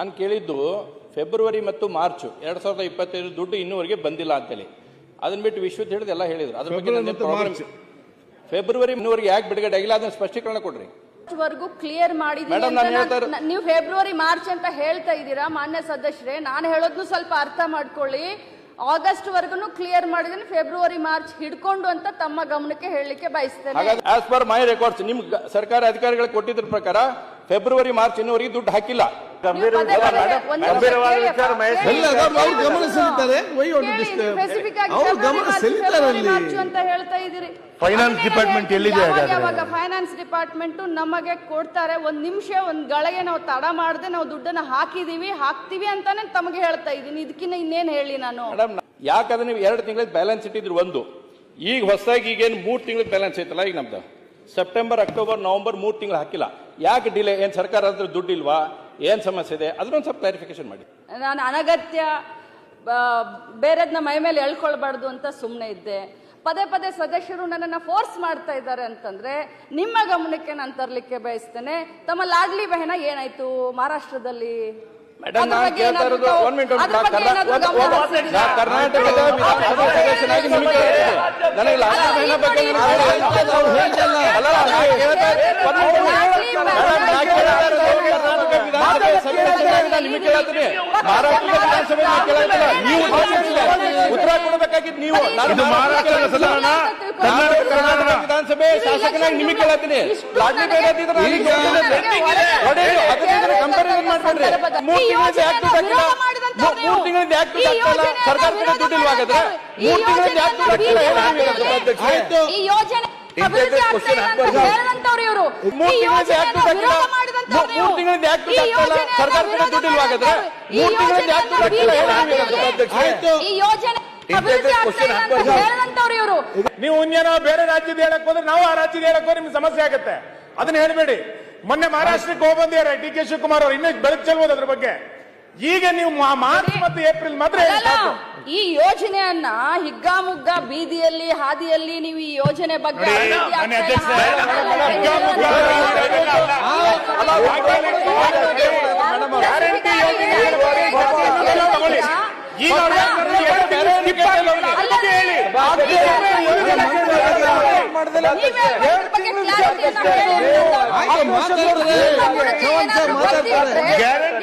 ನಾನು ಕೇಳಿದ್ದು ಫೆಬ್ರವರಿ ಮತ್ತು ಮಾರ್ಚ್ ಎರಡ್ ಸಾವಿರದ ಇಪ್ಪತ್ತೈದು ದುಡ್ಡು ಇನ್ನೂವರೆಗೆ ಬಂದಿಲ್ಲ ಅಂತೇಳಿ. ಅದನ್ನ ಬಿಟ್ಟು ವಿಶ್ವದ ಹೇಳಿದ ಎಲ್ಲ ಹೇಳಿದ್ರು. ಅದ್ರ ಬಗ್ಗೆ ಫೆಬ್ರವರಿ ಇನ್ನೂವರೆಗೆ ಯಾಕೆ ಬಿಡುಗಡೆ ಆಗಿಲ್ಲ? ಅದನ್ನ ಸ್ಪಷ್ಟೀಕರಣ ಕೊಡ್ರಿ. ವರೆಗೂ ಕ್ಲಿಯರ್ ಮಾಡಿದೀನಿ ನೀವು ಫೆಬ್ರವರಿ ಮಾರ್ಚ್ ಅಂತ ಹೇಳ್ತಾ ಇದ್ದೀರಾ ಮಾನ್ಯ ಸದಸ್ಯರೇ? ನಾನು ಹೇಳೋದ್ನು ಸ್ವಲ್ಪ ಅರ್ಥ ಮಾಡ್ಕೊಳ್ಳಿ. ಆಗಸ್ಟ್ ವರ್ಗುನು ಕ್ಲಿಯರ್ ಮಾಡಿದೀನಿ ಫೆಬ್ರವರಿ ಮಾರ್ಚ್ ಹಿಡ್ಕೊಂಡು ಅಂತ ತಮ್ಮ ಗಮನಕ್ಕೆ ಹೇಳಲಿಕ್ಕೆ ಬಯಸ್ತೇನೆ. ಹಾಗಾದ್ರೆ ಆಸ್ ಪರ್ ಮೈ ರೆಕಾರ್ಡ್ಸ್ ನಿಮ್ ಸರ್ಕಾರಿ ಅಧಿಕಾರಿಗಳು ಕೊಟ್ಟಿದ್ರ ಪ್ರಕಾರ ಫೆಬ್ರವರಿ ಮಾರ್ಚ್ ಇನ್ನೂವರೆಗೆ ದುಡ್ಡು ಹಾಕಿಲ್ಲ. ಗಂಭೀರವಾದ ವಿಚಾರ ಮಹೇಶ್. ಅವ್ರು. ಗಮನ ಸೆಳೀತಾರೆ. ಅವ್ರು ಗಮನ ಸೆಳೀತಾರೆ ಅಂತ ಹೇಳ್ತಾ ಇದ್ದೀರಿ. ಫೈನಾನ್ಸ್ ಡಿಪಾರ್ಟ್ಮೆಂಟ್ ಎಲ್ಲಿದೆ ಯಾವಾಗ ಫೈನಾನ್ಸ್ ಡಿಪಾರ್ಟ್ಮೆಂಟ್ ನಮಗೆ ಕೊಡ್ತಾರೆ ಒಂದ್ ನಿಮಿಷ ಒಂದ್ ಗಳಿಗೆ ನಾವು ತಡ ಮಾಡದೆ ನಾವು ದುಡ್ಡನ್ನ ಹಾಕಿದೀವಿ ಹಾಕ್ತಿವಿ ಅಂತಾನೆ ತಮಗೆ ಹೇಳ್ತಾ ಇದ್ದೀನಿ. ಇದಕ್ಕಿಂತ ಇನ್ನೇನ್ ಹೇಳಿ ನಾನು? ಯಾಕಂದ್ರೆ ನೀವು ಎರಡು ತಿಂಗಳ ಬ್ಯಾಲೆನ್ಸ್ ಇಟ್ಟಿದ್ರು ಒಂದು. ಈಗ ಹೊಸದಾಗಿ ಈಗೇನು ಮೂರು ತಿಂಗಳ ಬ್ಯಾಲೆನ್ಸ್ ಐತಲ್ಲ ಈಗ ನಮ್ದು. ಸೆಪ್ಟೆಂಬರ್ ಅಕ್ಟೋಬರ್ ನವೆಂಬರ್ ಮೂರು ತಿಂಗಳು ಹಾಕಿಲ್ಲ. ಯಾಕೆ ಡಿಲೇ ಏನು ಸರ್ಕಾರ ಹತ್ರ ದುಡ್ಡು ಇಲ್ವಾ ಏನು ಸಮಸ್ಯೆ ಇದೆ? ಅದನ್ನೊಂದು ಸ್ವಲ್ಪ ಕ್ಲಾರಿಫಿಕೇಶನ್ ಮಾಡಿ. ನಾನು ಅನಗತ್ಯ ಬೇರೆದನ್ನ ಮೈ ಮೇಲೆ ಎಳ್ಕೊಳ್ಬಾರ್ದು ಅಂತ ಸುಮ್ಮನೆ ಇದ್ದೆ. ಪದೇ ಪದೇ ಸದಸ್ಯರು ನನ್ನನ್ನು ಫೋರ್ಸ್ ಮಾಡ್ತಾ ಇದ್ದಾರೆ ಅಂತಂದ್ರೆ ನಿಮ್ಮ ಗಮನಕ್ಕೆ ನಾನು ತರಲಿಕ್ಕೆ ಬಯಸ್ತೇನೆ. ತಮ್ಮ ಲಾಡ್ಲಿ ಬಹನ ಏನಾಯ್ತು ಮಹಾರಾಷ್ಟ್ರದಲ್ಲಿ? ಕರ್ನಾಟಕದ ನಿಮಗೆ ಕೇಳ್ತೀನಿ ಮಹಾರಾಷ್ಟ್ರದ ವಿಧಾನಸಭೆ ನಾನು ನೀವು ಉತ್ತರ- ಕೊಡಬೇಕಾಗಿದ್ದು ನೀವು. ನಾನು ಮಹಾರಾಷ್ಟ್ರ ಸದನ ಕರ್ನಾಟಕ ಕರ್ನಾಟಕ ವಿಧಾನಸಭೆ ಶಾಸಕನಾಗಿ ನಿಮಗೆ ಕೇಳತ್ತೀನಿ ಲಾಡ್ಲಿ ಬೇಡ ಅದನ್ನ ಕಂಪ್ಯಾರಿಸನ್ ಮಾಡ್ಬೇಡ್ರಿ. ಮೂರ್ ತಿಂಗಳಿಂದ ಯಾಕೆ ದುಡ್ಡು ಹಾಕಿಲ್ಲ ಮೂರ್ ತಿಂಗಳಿಂದ ಯಾಕೆ ದುಡ್ಡು ಸರ್ಕಾರ ಸರ್ಕಾರದಿಂದ ದುಡ್ಡು ಇಲ್ವಾ ಹಾಗಾದ್ರೆ? ಮೂರ್ ತಿಂಗಳಿಂದ ಯಾಕೆ ದುಡ್ಡು ಹಾಕಿಲ್ಲ. ಆಯ್ತು ಈ ಯೋಜನೆ ಮೂರ್ ತಿಂಗಳಿಂದ ಯಾಕೆ ದುಡ್ಡು ಹಾಕಿಲ್ಲ ಮೂರ್- ತಿಂಗಳಿಂದ ಯಾಕೆ ದುಡ್ಡು ಹಾಕ್ತಲ್ಲ? ಸರ್ಕಾರದಿಂದ ವಿರೋಧ ದುಡ್ಡು ಇಲ್ವಾ ಹಾಗಾದ್ರೆ ಮೂರ್ ತಿಂಗಳಿಂದ ಯಾಕೆ ದುಡ್ಡು ಸಭಾಧ್ಯಕ್ಷರೇ. ಆಯ್ತು. ಈ ಯೋಜನೆ ಅಭಿವೃದ್ಧಿ ಆಗ್ತಾ ಇಲ್ಲ ಅಂತ ಹೇಳಿದಂತವ್ರು ಇವರು. ನೀವು ಇನ್ನೇನೋ ಬೇರೆ ರಾಜ್ಯದ ಹೇಳಕ್ ಹೋದ್ರೆ ನಾವು ಆ ರಾಜ್ಯದ ಹೇಳಕ್ ಹೋದ್ರೆ ನಿಮ್ಗೆ ಸಮಸ್ಯೆ ಆಗುತ್ತೆ. ಅದನ್ನ ಹೇಳ್ಬೇಡಿ. ಮೊನ್ನೆ ಮಹಾರಾಷ್ಟ್ರಕ್ಕೆ ಹೋಗ್ಬಂದಿದ್ದಾರೆ ಡಿ ಕೆ ಶಿವಕುಮಾರ್ ಅವರು. ಇನ್ನೂ ಬೆಳಕು ಚೆಲ್ಬೋದು ಅದ್ರ ಬಗ್ಗೆ. ಈಗ ನೀವು ಮಾರ್ಚ್ ಮತ್ತು ಏಪ್ರಿಲ್ ಮಾತ್ರ. ಈ ಯೋಜನೆಯನ್ನ ಹಿಗ್ಗಾಮುಗ್ಗ ಬೀದಿಯಲ್ಲಿ ಹಾದಿಯಲ್ಲಿ ನೀವು ಈ ಯೋಜನೆ ಬಗ್ಗೆ ಗ್ಯಾರಂಟಿ